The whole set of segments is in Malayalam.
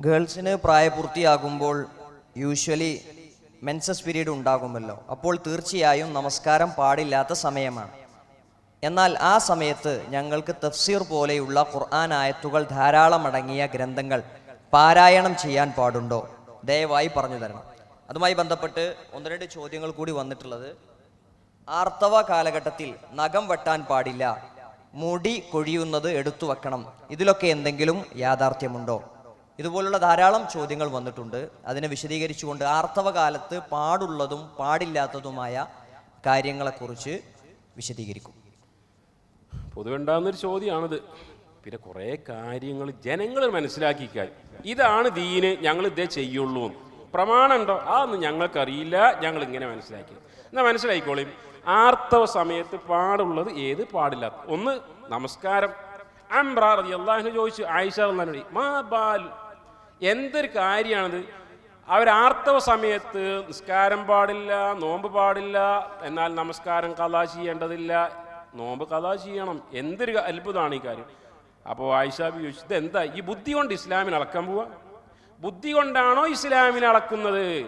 ഗേൾസിന് പ്രായപൂർത്തിയാകുമ്പോൾ യൂഷ്വലി മെൻസസ് പീരീഡ് ഉണ്ടാകുമല്ലോ. അപ്പോൾ തീർച്ചയായും നമസ്കാരം പാടില്ലാത്ത സമയമാണ്. എന്നാൽ ആ സമയത്ത് ഞങ്ങൾക്ക് തഫ്സീർ പോലെയുള്ള ഖുർആൻ ആയത്തുകൾ ധാരാളം അടങ്ങിയ ഗ്രന്ഥങ്ങൾ പാരായണം ചെയ്യാൻ പാടുണ്ടോ? ദയവായി പറഞ്ഞു തരണം. അതുമായി ബന്ധപ്പെട്ട് ഒന്ന് രണ്ട് ചോദ്യങ്ങൾ കൂടി വന്നിട്ടുള്ളത്. ആർത്തവ കാലഘട്ടത്തിൽ നഖം വെട്ടാൻ പാടില്ല മുടി കൊഴിയുന്നത് എടുത്തു വെക്കണം ഇതിലൊക്കെ എന്തെങ്കിലും യാഥാർത്ഥ്യമുണ്ടോ? ഇതുപോലുള്ള ധാരാളം ചോദ്യങ്ങൾ വന്നിട്ടുണ്ട്. അതിനെ വിശദീകരിച്ചുകൊണ്ട് ആർത്തവ കാലത്ത് പാടുള്ളതും പാടില്ലാത്തതുമായ കാര്യങ്ങളെക്കുറിച്ച് വിശദീകരിക്കും. പൊതുവെ ഉണ്ടാകുന്നൊരു ചോദ്യമാണിത് പിന്നെ കുറേ കാര്യങ്ങൾ ജനങ്ങൾ മനസ്സിലാക്കിക്കാൻ ഇതാണ് ദീന് ഞങ്ങൾ ഇതേ ചെയ്യുള്ളൂ. പ്രമാണമുണ്ടോ അതൊന്നും ഞങ്ങൾക്കറിയില്ല. ഞങ്ങൾ ഇങ്ങനെ മനസ്സിലാക്കി. എന്നാൽ മനസ്സിലായിക്കോളീം. ആർത്തവ സമയത്ത് പാടുള്ളത് ഏത് പാടില്ല ഒന്ന് നമസ്കാരം. അംബ്ര റതി അള്ളാഹിന് ചോദിച്ചു. ആയിഷ മാ ബാൽ എന്തൊരു കാര്യമാണത്? അവർ ആർത്തവ സമയത്ത് നിസ്കാരം പാടില്ല നോമ്പ് പാടില്ല എന്നാൽ നമസ്കാരം കഥാ ചെയ്യേണ്ടതില്ല. നോമ്പ് കഥാ ചെയ്യണം. എന്തൊരു അത്ഭുതമാണ് ഈ കാര്യം. അപ്പോൾ ആയിഷാബി ചോദിച്ചു ഇത് എന്താ ഈ ബുദ്ധി കൊണ്ട് ഇസ്ലാമിന് അളക്കാൻ പോവാ? ബുദ്ധി കൊണ്ടാണോ ഇസ്ലാമിനെ അളക്കുന്നത്?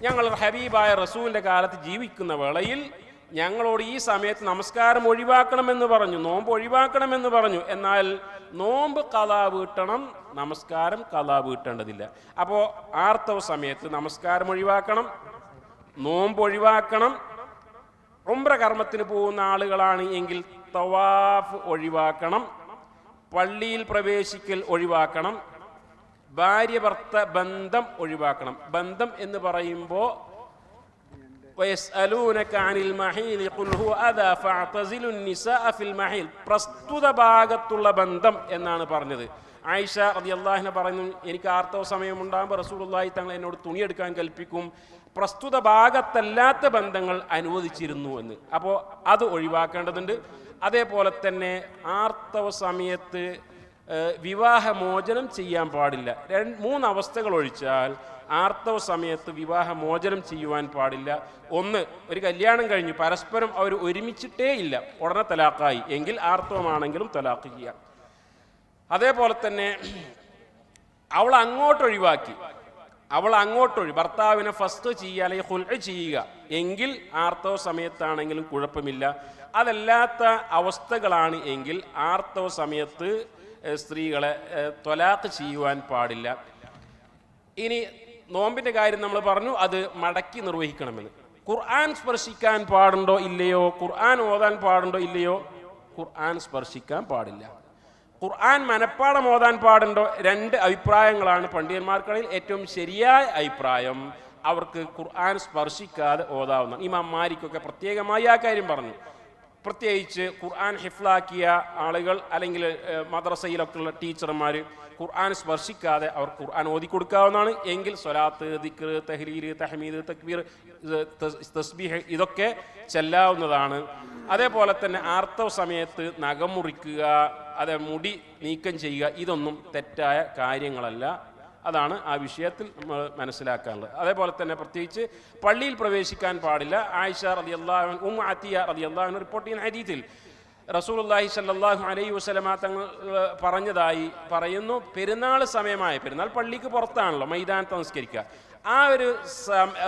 ഞങ്ങൾ ഹബീബായ റസൂലിന്റെ കാലത്ത് ജീവിക്കുന്ന വേളയിൽ ഞങ്ങളോട് ഈ സമയത്ത് നമസ്കാരം ഒഴിവാക്കണമെന്ന് പറഞ്ഞു നോമ്പ് ഒഴിവാക്കണമെന്ന് പറഞ്ഞു. എന്നാൽ നോമ്പ് കലാ വീട്ടണം നമസ്കാരം കലാ വീട്ടേണ്ടതില്ല അപ്പോൾ ആർത്തവ സമയത്ത് നമസ്കാരം ഒഴിവാക്കണം നോമ്പ് ഒഴിവാക്കണം. ഉംറ കർമ്മത്തിന് പോകുന്ന ആളുകളാണ് എങ്കിൽ തവാഫ് ഒഴിവാക്കണം പള്ളിയിൽ പ്രവേശിക്കൽ ഒഴിവാക്കണം ഭാര്യ ഭർത്ത ബന്ധം ഒഴിവാക്കണം. ബന്ധം എന്ന് പറയുമ്പോൾ പ്രസ്തുത ഭാഗത്തുള്ള ബന്ധം എന്നാണ് പറഞ്ഞത്. ആയിഷ റതി അള്ളാഹിനെ പറയുന്നു എനിക്ക് ആർത്തവ സമയമുണ്ടാകുമ്പോൾ റസൂലുള്ളാഹി തങ്ങൾ എന്നോട് തുണിയെടുക്കാൻ കൽപ്പിക്കും. പ്രസ്തുത ഭാഗത്തല്ലാത്ത ബന്ധങ്ങൾ അനുവദിച്ചിരുന്നു എന്ന്. അപ്പോൾ അത് ഒഴിവാക്കേണ്ടതുണ്ട്. അതേപോലെ തന്നെ ആർത്തവ സമയത്ത് വിവാഹമോചനം ചെയ്യാൻ പാടില്ല. രണ്ട് മൂന്ന് അവസ്ഥകൾ ഒഴിച്ചാൽ ആർത്തവ സമയത്ത് വിവാഹമോചനം ചെയ്യുവാൻ പാടില്ല. ഒന്ന് ഒരു കല്യാണം കഴിഞ്ഞു പരസ്പരം അവർ ഒരുമിച്ചിട്ടേ ഇല്ല. ഉടനെ തലാക്കായി എങ്കിൽ ആർത്തവമാണെങ്കിലും തലാക്ക് ചെയ്യാം. അതേപോലെ തന്നെ അവൾ അങ്ങോട്ട് ഒഴിവാക്കി അവൾ അങ്ങോട്ടൊഴി. ഭർത്താവിനെ ഫസ്റ്റ് ചെയ്യുക അല്ലെങ്കിൽ ഹുൽ ചെയ്യുക. എങ്കിൽ ആർത്തവ സമയത്താണെങ്കിലും കുഴപ്പമില്ല. അതല്ലാത്ത അവസ്ഥകളാണ് എങ്കിൽ ആർത്തവ സമയത്ത് സ്ത്രീകളെ തൊലാത്ത് ചെയ്യുവാൻ പാടില്ല. ഇനി നോമ്പിന്റെ കാര്യം നമ്മൾ പറഞ്ഞു അത് മടക്കി നിർവഹിക്കണമെന്ന്. ഖുർആൻ സ്പർശിക്കാൻ പാടുണ്ടോ ഇല്ലയോ? ഖുർആൻ ഓതാൻ പാടുണ്ടോ ഇല്ലയോ? ഖുർആൻ സ്പർശിക്കാൻ പാടില്ല. ഖുർആൻ മനപ്പാടം ഓതാൻ പാടുണ്ടോ? രണ്ട് അഭിപ്രായങ്ങളാണ് പണ്ഡിതന്മാർക്കിടയിൽ ഏറ്റവും ശരിയായ അഭിപ്രായം. അവർക്ക് ഖുർആൻ സ്പർശിക്കാതെ ഓതാവുന്ന ഇമാം മാരിക്കൊക്കെ പ്രത്യേകമായി ആ കാര്യം പറഞ്ഞു. പ്രത്യേകിച്ച് ഖുർആൻ ഹിഫ്ലാക്കിയ ആളുകൾ അല്ലെങ്കിൽ മദ്രസയിലൊക്കെയുള്ള ടീച്ചർമാർ ഖുർആൻ സ്പർശിക്കാതെ അവർ ഖുർആൻ ഓതി കൊടുക്കാവുന്നതാണ് എങ്കിൽ സ്വലാത്ത് ദിക്ർ തഹ്രീർ തഹ്മീദ് തക്ബീർ തസ്ബീഹ് ഇതൊക്കെ ചെല്ലാവുന്നതാണ്. അതേപോലെ തന്നെ ആർത്തവ സമയത്ത് നഖം മുറിക്കുക അതെ മുടി നീക്കം ചെയ്യുക ഇതൊന്നും തെറ്റായ കാര്യങ്ങളല്ല. അതാണ് ആ വിഷയത്തിൽ നമ്മൾ മനസ്സിലാക്കാനുള്ളത്. അതേപോലെ തന്നെ പ്രത്യേകിച്ച് പള്ളിയിൽ പ്രവേശിക്കാൻ പാടില്ല. ആയിഷ റതി അള്ളാഹു ഉം അത്തിയ റതി അള്ളാഹു റിപ്പോർട്ട് ചെയ്യുന്ന ഹദീത്തിൽ റസൂലുള്ളാഹി സല്ലാഹു അലൈഹി വസല്ലമ തങ്ങൾ പറഞ്ഞതായി പറയുന്നു. പെരുന്നാൾ സമയമായ പെരുന്നാൾ പള്ളിക്ക് പുറത്താണല്ലോ മൈതാനത്ത് നമസ്കരിക്കുക ആ ഒരു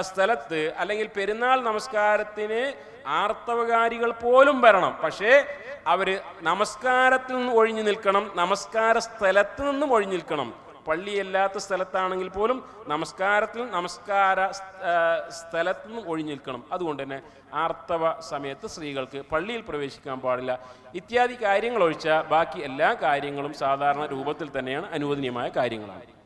സ്ഥലത്ത് അല്ലെങ്കിൽ പെരുന്നാൾ നമസ്കാരത്തിന് ആർത്തവകാരികൾ പോലും വരണം. പക്ഷേ അവർ നമസ്കാരത്തിൽ നിന്ന് ഒഴിഞ്ഞു നിൽക്കണം. നമസ്കാര സ്ഥലത്ത് നിന്നും ഒഴിഞ്ഞു നിൽക്കണം. പള്ളിയല്ലാത്ത സ്ഥലത്താണെങ്കിൽ പോലും നമസ്കാരത്തിൽ നമസ്കാര സ്ഥലത്തു നിന്നും ഒഴിഞ്ഞു നിൽക്കണം. അതുകൊണ്ട് തന്നെ ആർത്തവ സമയത്ത് സ്ത്രീകൾക്ക് പള്ളിയിൽ പ്രവേശിക്കാൻ പാടില്ല. ഇത്യാദി കാര്യങ്ങൾ ഒഴിച്ച ബാക്കി എല്ലാ കാര്യങ്ങളും സാധാരണ രൂപത്തിൽ തന്നെയാണ് അനുവദനീയമായ കാര്യങ്ങളാണ്.